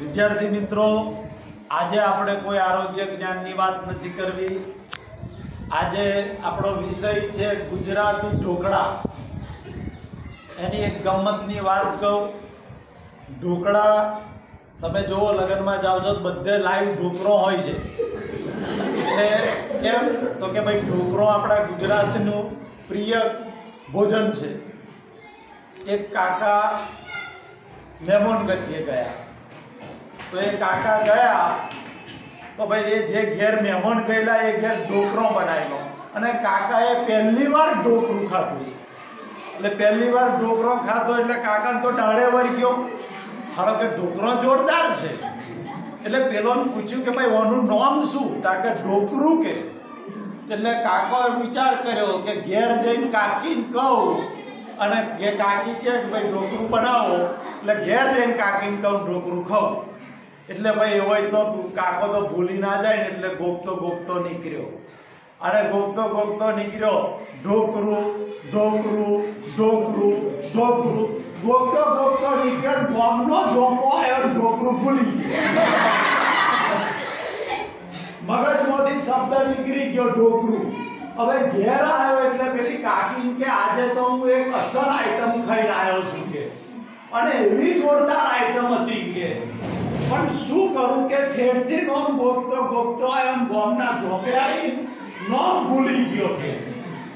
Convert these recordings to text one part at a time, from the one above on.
વિદ્યાર્થી મિત્રો, આજે આપણે કોઈ આરોગ્ય જ્ઞાનની વાત નથી કરવી. આજે આપણો વિષય છે ગુજરાતી ઢોકળા. એની એક ગમતની વાત કહું. ઢોકળા તમે જુઓ, લગ્નમાં જાઓ છો બધે લાઈવ ઢોકરો હોય છે. એટલે કેમ? તો કે ભાઈ, ઢોકરો આપણા ગુજરાતનું પ્રિય ભોજન છે. એક કાકા મેમોન ગતિએ ગયા. તો એ કાકા ગયા તો ભાઈ એ જે ઘેર મહેમાન ગયેલા, એ ઘેર ઢોકરો બનાવ્યો. અને કાકાએ પહેલી વાર ઢોકરું ખાધું. એટલે પહેલી વાર ઢોકરો ખાધો એટલે કાકાને તો ડાળે વળી ગયો. હારો કે ઢોકરો જોરદાર છે. એટલે પેલોને પૂછ્યું કે ભાઈ, ઓનું નામ શું? તા કે ઢોકરું કે. એટલે કાકો વિચાર કર્યો કે ઘેર જઈને કાકીને કહું. અને કાકી કે ભાઈ, ઢોકરું બનાવો. એટલે ઘેર જઈને કાકીને કહું, ઢોકરું ખાઉં. એટલે ભાઈ હોય તો કાકો તો ભૂલી ના જાય ને એટલે ગોપતો ગોપતો નીકળ્યો. અને ગોપતો ગોપતો નીકળ્યો. ઢોકરું ઢોકરું ઢોકરું ઢોકરું. ગોપતો ગોપતો નીકળ્યો બોમ્બનો ઝોપો આવ્યો ઢોકરું ભૂલી ગયો. મગજમાંથી શબ્દ નીકળી ગયો ઢોકરું. હવે ઘેર આવ્યો એટલે પેલી કાકી કે આજે તો હું એક અસર આઈટમ ખાઈને આવ્યો છું કે. અને એવી જોરદાર આઈટમ હતી કે. પણ શું કરું કે ઠેરથી નોમ ગોપતો ગોપતો આવ્યો ને બોમ્બના ઝોપે આવી, નોમ ભૂલી ગયો કે.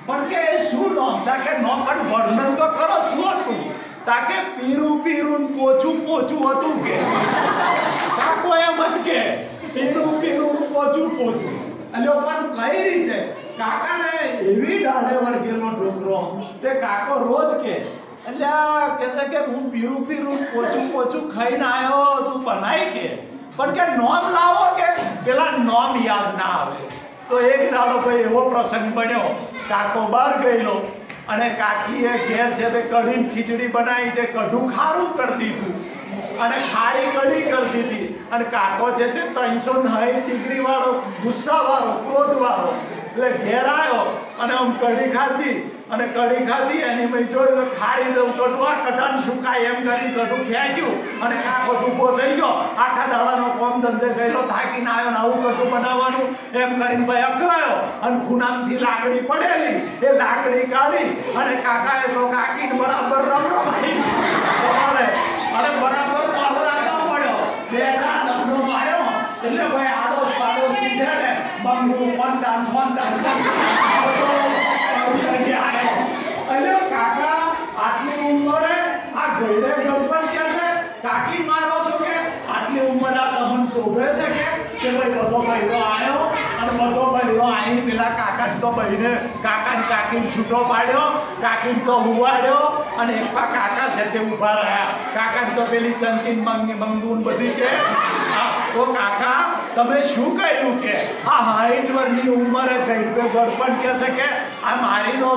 પણ કે એ શું નોમ? તા કે નોમ પણ વર્ણન તો કરો, શું હતું? તા કે પીરું પીરું પોચું પોચું હતું કે. કાકો એમ જ કે, પીરું પીરું પોચું પોચું એટલે પણ કઈ રીતે? કાકાને એવી ડાળે વર્ગેલો ઢોકરો. તે કાકો રોજ કે એટલે આ કે હું પીરું પીરું પોચું પોચું ખાઈને આવ્યો તું બનાય કે? પણ કે નોમ લાવો કે? પેલા નોમ યાદ ના આવે. તો એક દાડો ભાઈ એવો પ્રસંગ બન્યો. કાકો બહાર ગયેલો અને કાકીએ ઘેર છે તે કઢી ખીચડી બનાવી તે કઢું ખારું કરી દીધું અને ખારી કઢી કરી દીધી અને કાકો છે તે ત્રણસો સાઠ ડિગ્રી વાળો ગુસ્સા વાળો ક્રોધ વાળો એટલે ઘેર આવ્યો અને આમ કઢી ખાધી અને કઢી ખાધી એની મેં જોયું એટલે ખારી દઉં કઢું. આ કઢાને સુકાય એમ કરીને કઢું ફેંક્યું અને કાકો ધૂપો થઈ ગયો. આખા દાડાનો કોમ ધંધે ગયેલો, થાકીને આવ્યો ને આવું કઢું બનાવવાનું. એમ કરીને ભાઈ અકરાયો અને ખૂનામથી લાકડી પડેલી. એ લાકડી કાઢી અને કાકાએ તો કાકીને બરાબર રમ રમાઈ તમારે અને બરાબર પાવરાતા પડ્યો દંડો માર્યો એટલે ભાઈ આડોશ પાડોશી ને બંગુ પંડાન પંડાન એટલે કાકા આટલી ઉંમરે આ ગયડે ગરબન કે છે કાકી મારો છો કે આટલી ઉંમરે આ તમને શોભે છે કે કે ભાઈ બધો ભાઈ આવ્યો અને બધો બહેરો આવીને પેલા કાકા તો બહીને કાકાને કાકીને છૂટો પાડ્યો, કાકીને તો હુવાડ્યો અને એકપા કાકા છે તે ઊભા રહ્યા. કાકાને તો પેલી ચંચીન મંગી મંગુન બધી કે ઓ કાકા, તમે શું કર્યું કે? આ હાઈટ વરની ઉંમરે ગઈડે ગડપણ કે છે કે? આ મારી નો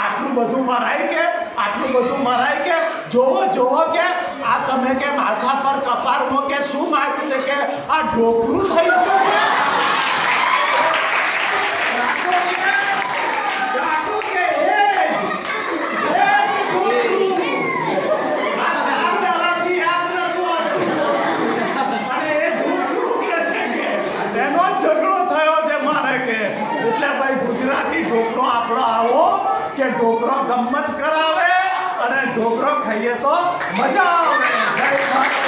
આટલું બધું મરાય કે? આટલું બધું મરાય કે? જોવો જોવો કે? આ તમે કે માથા પર કપારમાં કે શું માર્યું છે કે? આ ઢોકરું થઈ ગયું કે ઢોકરો ગમત કરાવે અને ઢોકરો ખાઈએ તો મજા આવે. જય